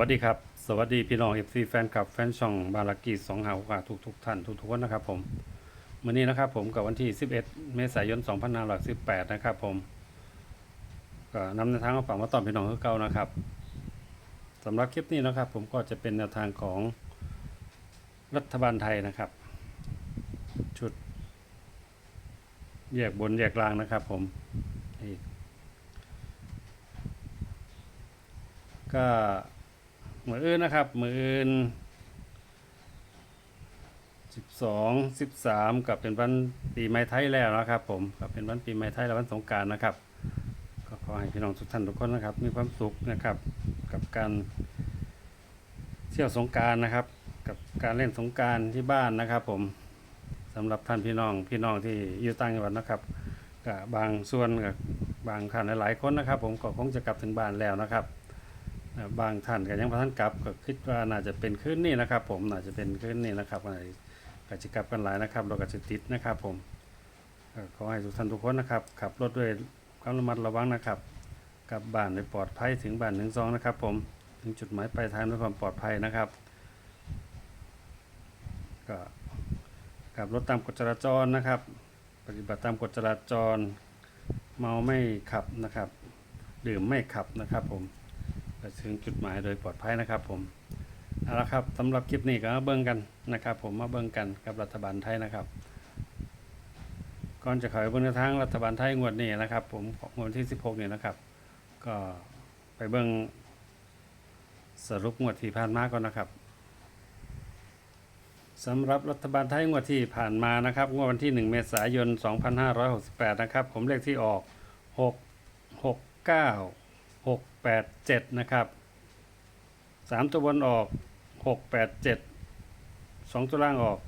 วัสดีครับ สวัสดีพี่น้องเอฟซีแฟนคลับแฟนช่องบารากีสองหาวกาทุกทุกท่านทุกทุกคนนะครับผมวันนี้นะครับผมกับวันที่ 11 เมษายน2518 นะครับผมก็นำแนวทางมาฝากมาตอนพี่น้องเก่านะครับสำหรับคลิปนี้นะครับ ผมก็จะเป็นแนวทางของรัฐบาลไทยนะครับ ชุด แยกบนแยกล่างนะครับผมก็ มืออื่นนะครับ มืออื่นสิบสองสิบสามกับเป็นวันปีใหม่ไทยแล้วนะครับ ผมกับเป็นวันปีใหม่ไทยและวันสงการนะครับ ก็ขอให้พี่น้องทุกท่านทุกคนนะครับ มีความสุขนะครับ กับการเที่ยวสงการนะครับ กับการเล่นสงการที่บ้านนะครับ ผมสำหรับท่านพี่น้องพี่น้องที่อยู่ต่างจังหวัดนะครับกับบางส่วนกับบางท่านหลายๆคนนะครับ ผมก็คงจะกลับถึงบ้านแล้วนะครับ บางท่านก็ยังพระท่านกลับก็คิดว่าน่าจะเป็นคืนนี้นะครับ ผมน่าจะเป็นคืนนี้นะครับอะไรก็จะกลับกันหลายนะครับเราก็จะติดนะครับผมขอให้ทุกท่านทุกคนนะครับขับรถด้วยความระมัดระวังนะครับกลับบ้านโดยปลอดภัยถึงบ้านถึงซองนะครับ ผมถึงจุดหมายปลายทางด้วยความปลอดภัยนะครับก็ขับรถตามกฎจราจรนะครับ ปฏิบัติตามกฎจราจร เมาไม่ขับนะครับ ดื่มไม่ขับนะครับผม ถึงจุดหมายโดยปลอดภัยนะครับ ผมเอาละครับสำหรับคลิปนี้ก็มาเบิ่งกันนะครับ ผมมาเบิ่งกันกับรัฐบาลไทยนะครับก่อนจะเข้าไปเบิ่งในทางรัฐบาลไทยงวดนี้นะครับ ผมของวดที่ 16นี่นะครับ ก็ไปเบิ่งสรุปงวดที่ผ่านมาก่อนนะครับสำหรับรัฐบาลไทยงวดที่ผ่านมานะครับงวดวันที่ 1 เมษายน 2568 นะครับ ผมเลขที่ออก 6 6 9 หกแปดเจ็ดนะครับสามตัวบนออกหกแปดเจ็ดสองตัวล่างออก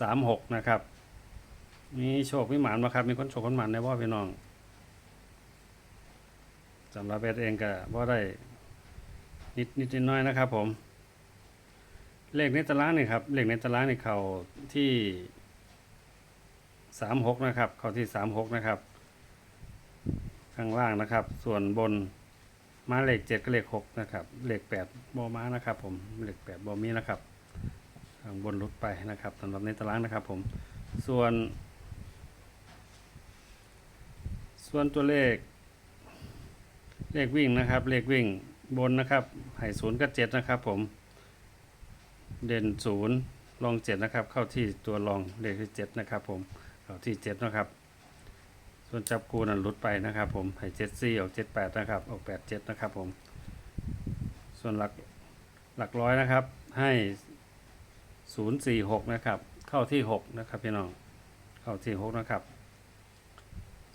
สามหกนะครับ มีโชคมีหมานมาครับ มีคนโชคคนหมานในว่าพี่น้องสำหรับเบสเองก็ว่าได้นิดนิดนิดน้อยนะครับผม เลขในตารางนี่ครับ เลขในตารางนี่เขาที่สามหกนะครับ เขาที่สามหกนะครับ ข้างล่างนะครับ ส่วนบน ม้าเลขเจ็ดก็เลขหกนะครับเลขแปดบอม้านะครับ ผมเลขแปดบอมีนะครับข้างบนลดไปนะครับสำหรับในตารางนะครับ ผมส่วน ส่วนตัวเลข เลขวิ่งนะครับเลขวิ่งบนนะครับให้ศูนย์กับเจ็ดนะครับ ผมเด่นศูนย์รองเจ็ดนะครับ เข้าที่ตัวรองเลขที่เจ็ดนะครับ ผมเข้าที่เจ็ดนะครับ ส่วนจับกูนั้นหลุดไปนะครับ ผมให้เจ็ดซี่ออกเจ็ดแปดนะครับ ออกแปดเจ็ดนะครับผม ส่วนหลักหลักร้อยนะครับ ให้ศูนย์สี่หกนะครับ เข้าที่หกนะครับพี่น้อง เข้าที่หกนะครับ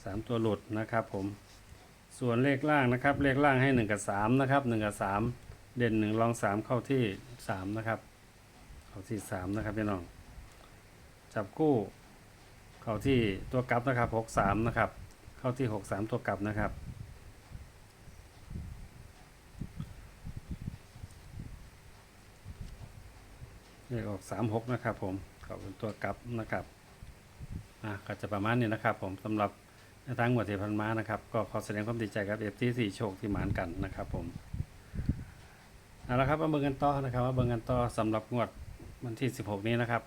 สามตัวหลุดนะครับ ผม ส่วนเลขล่างนะครับ เลขล่างให้หนึ่งกับสามนะครับหนึ่งกับสามเด่นหนึ่งรองสามเข้าที่สามนะครับ เข้าที่สามนะครับพี่น้อง จับกู้ เข้าที่ตัวกลับนะครับหกสามนะครับ เข้าที่หกสามตัวกลับนะครับ เลขออกสามหกนะครับผมเข้าเป็นตัวกลับนะครับอะก็จะประมาณนี้นะครับผมสำหรับทางหัวดเทพันม้านะครับ ก็ขอแสดงความดีใจกับเอฟที่สี่โชคที่หมานกันนะครับผมเอาละครับมาเบิ่งกันต่อนะครับมาเบิ่งกันต่อสำหรับงวดวันที่สิบหกนี้นะครับ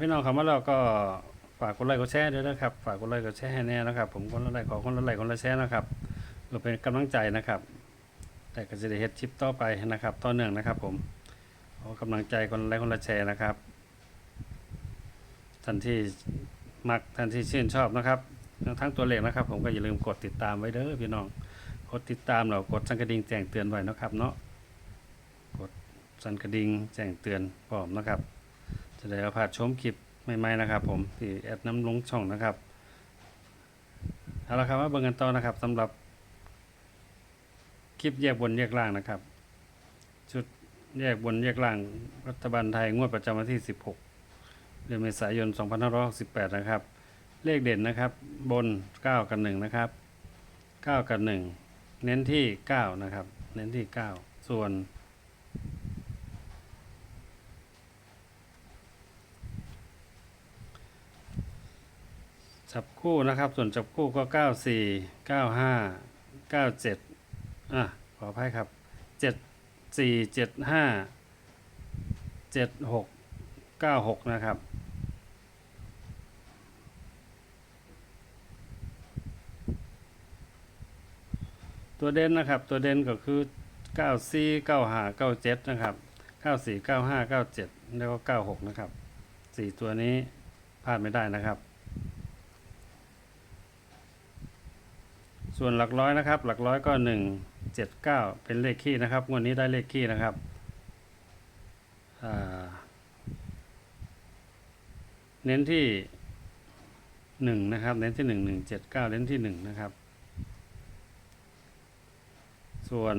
พี่น้องคำว่าเราก็ฝากกดไลค์กดแชร์ด้วยนะครับ ฝากกดไลค์กดแชร์ให้แน่นะครับ ผมคนละไลค์ขอคนละไลค์คนละแชร์นะครับเพื่อเป็นกำลังใจนะครับ แต่ก็จะได้เฮ็ดชิปต่อไปนะครับ ต่อเนื่องนะครับ ผมขอกำลังใจคนไลค์คนละแชร์นะครับท่านที่มักท่านที่ชื่นชอบนะครับทั้งตัวเลขนะครับ ผมก็อย่าลืมกดติดตามไว้เด้อพี่น้องกดติดตามเรากดสั่นกระดิ่งแจ้งเตือนไว้นะครับเนาะกดสั่นกระดิ่งแจ้งเตือนพร้อมนะครับ จะได้เอาผ่านชมคลิปใหม่ๆนะครับ ผมที่แอดน้ำลงช่องนะครับเอาละครับมาเบิ่งกันต่อนะครับสำหรับคลิปแยกบนแยกล่างนะครับชุดแยกบนแยกล่างรัฐบาลไทยงวดประจำวันที่ 16 เดือนเมษายน 2568 นะครับ เลขเด่นนะครับ บน 9 กับ 1 นะครับ 9 กับ 1 เน้นที่ 9 นะครับ เน้นที่ 9 ส่วน จับคู่นะครับ ส่วนจับคู่ก็ 94 95 97อะขออภัยครับเจ็ดสี่เจ็ดห้าเจ็ดหกเก้าหกนะครับตัวเด่นนะครับตัวเด่นก็คือเก้าสี่เก้าห้าเก้าเจ็ดนะครับเก้าสี่เก้าห้าเก้าเจ็ดแล้วก็เก้าหกนะครับสี่ตัวนี้พลาดไม่ได้นะครับ ส่วนหลักร้อยนะครับ หลักร้อยก็หนึ่งเจ็ดเก้าเป็นเลขคี่นะครับงวดนี้ได้เลขคี่นะครับเน้นที่หนึ่งนะครับ เน้นที่หนึ่งหนึ่งเจ็ดเก้าเน้นที่หนึ่งนะครับ ส่วน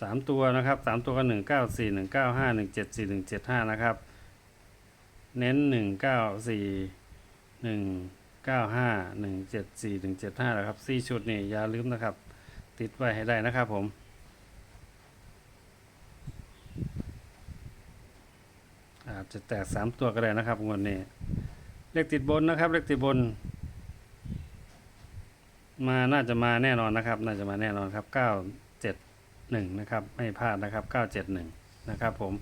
สามตัวนะครับสามตัวก็หนึ่งเก้าสี่หนึ่งเก้าห้าหนึ่งเจ็ดสี่หนึ่งเจ็ดห้านะครับ เน้นหนึ่งเก้าสี่หนึ่ง เก้าห้าหนึ่งเจ็ดสี่หนึ่งเจ็ดห้านะครับสี่ชุดนี่อย่าลืมนะครับ ติดไว้ให้ได้นะครับผมอาจจะแตกสามตัวก็ได้นะครับงวดนี้ เลขติดบนนะครับ เลขติดบน มาน่าจะมาแน่นอนนะครับ น่าจะมาแน่นอนครับเก้าเจ็ดหนึ่งนะครับ ไม่พลาดนะครับเก้าเจ็ดหนึ่งนะครับผม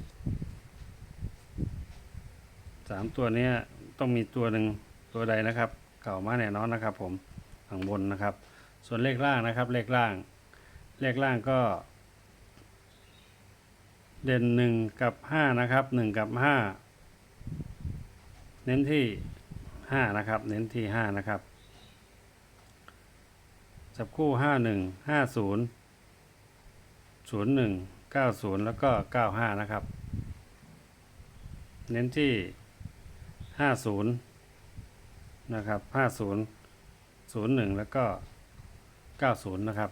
สามตัวนี้ต้องมีตัวหนึ่งตัวใดนะครับ เก่ามาแน่นอนนะครับผมข้างบนนะครับ ส่วนเลขล่างนะครับ เลขล่าง เลขล่างก็ เด่นหนึ่งกับห้านะครับหนึ่งกับห้าเน้นที่ห้านะครับ เน้นที่ห้านะครับจับคู่ห้าหนึ่งห้าศูนย์ศูนย์หนึ่งเก้าศูนย์แล้วก็เก้าห้านะครับ เน้นที่ห้าศูนย์ นะครับห้าศูนย์ศูนย์หนึ่งแล้วก็เก้าศูนย์นะครับ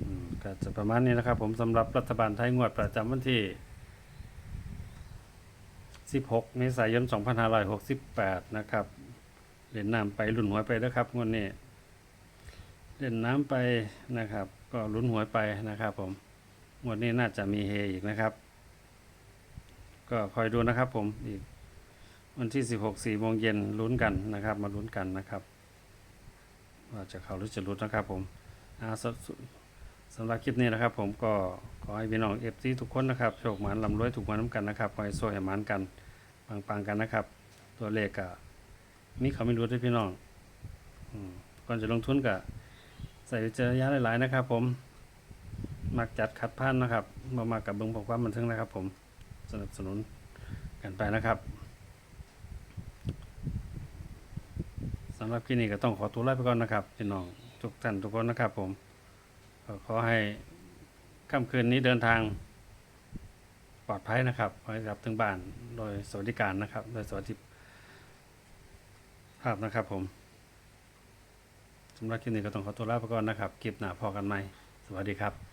อืมก็จะประมาณนี้นะครับ ผมสำหรับรัฐบาลไทยงวดประจำวันที่16เมษายน2568นะครับเล่นน้ำไปลุ่นหวยไปด้วครับงวดนี้เล่นน้ำไปนะครับ ก็ลุ้นหวยไปนะครับผมงวดนี้น่าจะมีเฮอีกนะครับ ก็คอยดูนะครับผมอีก วันที่ 16 4โมงเย็นลุ้นกันนะครับ มาลุ้นกันนะครับว่าจะเข้าหรือจะหลุดนะครับผมสสสำหรับคลิปนี้นะครับ ผมก็ขอให้พี่น้องเอฟซีทุกคนนะครับโชคหมานลำรวยถูกหมานน้ำกันนะครับขอให้โซ่ให้หมานกันปังๆกันนะครับ ตัวเลขก็มีเขาไม่รู้ด้วยพี่น้องอก่อนจะลงทุนก็ใส่วิจารณญาณหลายๆนะครับ ผมมักจัดคัดพันนะครับมามากับเบิ้งบอกความันเทิงนะครับ ผมสนับสนุนกันไปนะครับ สำหรับคลิปนี้ก็ต้องขอตัวลาไปก่อนนะครับพี่น้องทุกท่านทุกคนนะครับผมขอให้ค่ำคืนนี้เดินทางปลอดภัยนะครับขอให้กลับถึงบ้านโดยสวัสดิการนะครับ โดยสวัสดิภาพนะครับผมสำหรับคลิปนี้ก็ต้องขอตัวลาไปก่อนนะครับคลิปหน้าพอกันไหมสวัสดีครับ